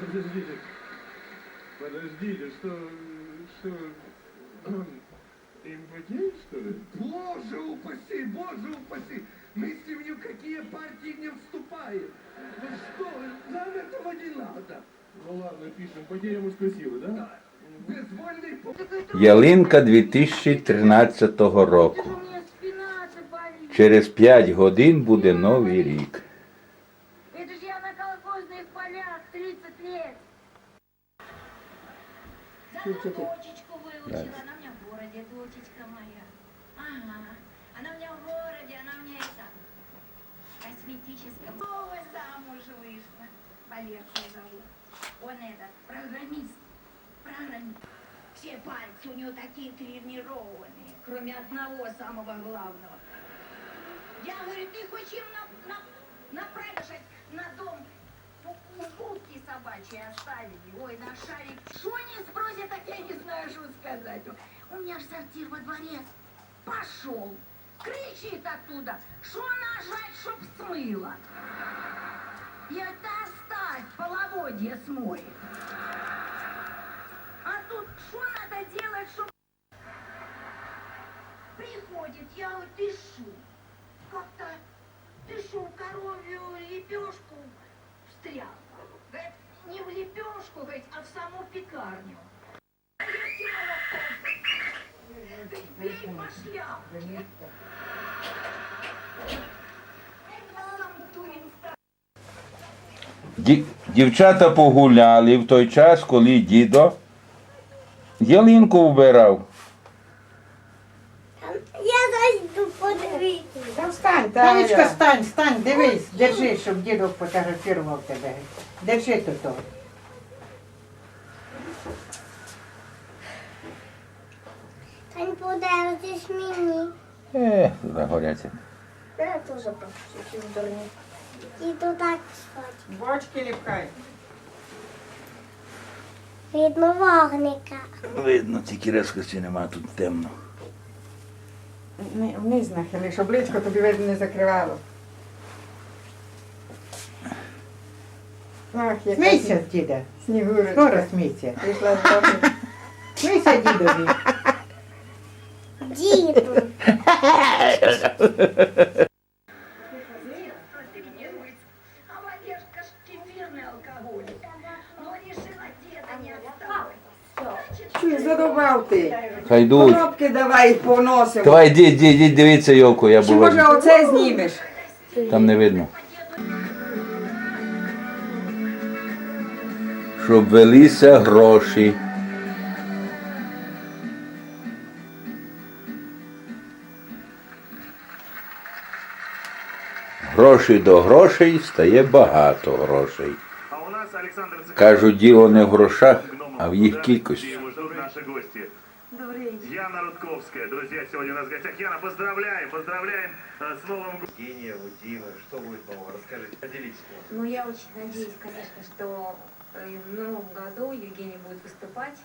Подождите. Подождите, что... Что... Импотент, что ли? Боже упаси, боже упаси! Мы с ним ни в какие партии не вступаем. Вы что, нам этого не надо. Ну ладно, пишем. Потеря мужской силы, да? Безвольный по... Ялинка 2013 року. У меня спина болит. Через 5 годин буде новий рік. Дочечку выучила. Она у меня в городе, дочечка моя. Ага. Она у меня в городе, она у меня это косметическом. Ой, замуж вышла. Валерку зовут. Он этот, программист. Программист. Все пальцы у него такие тренированные, кроме одного самого главного. Я говорю, ты хоть им на, на, направишь на дом собачьей оставили, ой, на шарик. Что они спросят, так я не знаю, что сказать. У меня же сортир во дворе пошел. Кричит оттуда, что нажать, чтоб смыло. Я да оставь, половодье смоет. А тут что надо делать, чтоб... Приходит, я ты шо? Как-то в коровью лепешку встрял? Не в лепешку, говорит, а в саму пекарню. Бей по шляпке. Дівчата погуляли в той час, коли дідо ялинку вбирав. Я зайду подивитися. Та встань, Танечка, стань, стань, дивись, держи, щоб дідок фотографував тебе. Держи тут. о. Тань подивитись мені. Ех, загоряться. Я теж хочу дурні. І то так спать. Бочки ліпкай. Видно вогника. Видно, тільки резкості нема, тут темно. Ни- Вниз нахили, щоб личко тобі видно не закривало. Ах, яка Смійся, діда. снігурочка. Скоро смійся. Прийшла трохи. Смійся, дідові. Діду. А Валерка ж кефирный алкоголик. Но решила деда не отставать. Чуй, задовбав ти. Хай йдуть. Коробки давай поносимо. Давай, йдіть, йдіть, йдіть, дивіться йолку, я Чи може оце знімеш? Там не видно. Щоб велися гроші. Грошей до грошей стає багато грошей. А у нас Александр Цыганов. Кажуть, діло не в грошах, а в їх кількості. Где его ждут наши гости. Яна Рудковская. Друзья, сегодня у нас в гостях. Яна, поздравляем, поздравляем э, с Новым годом. Евгения, у Димы, что будет нового? Расскажите, поделитесь. Ну, я очень надеюсь, конечно, что э, в новом году Евгений будет выступать.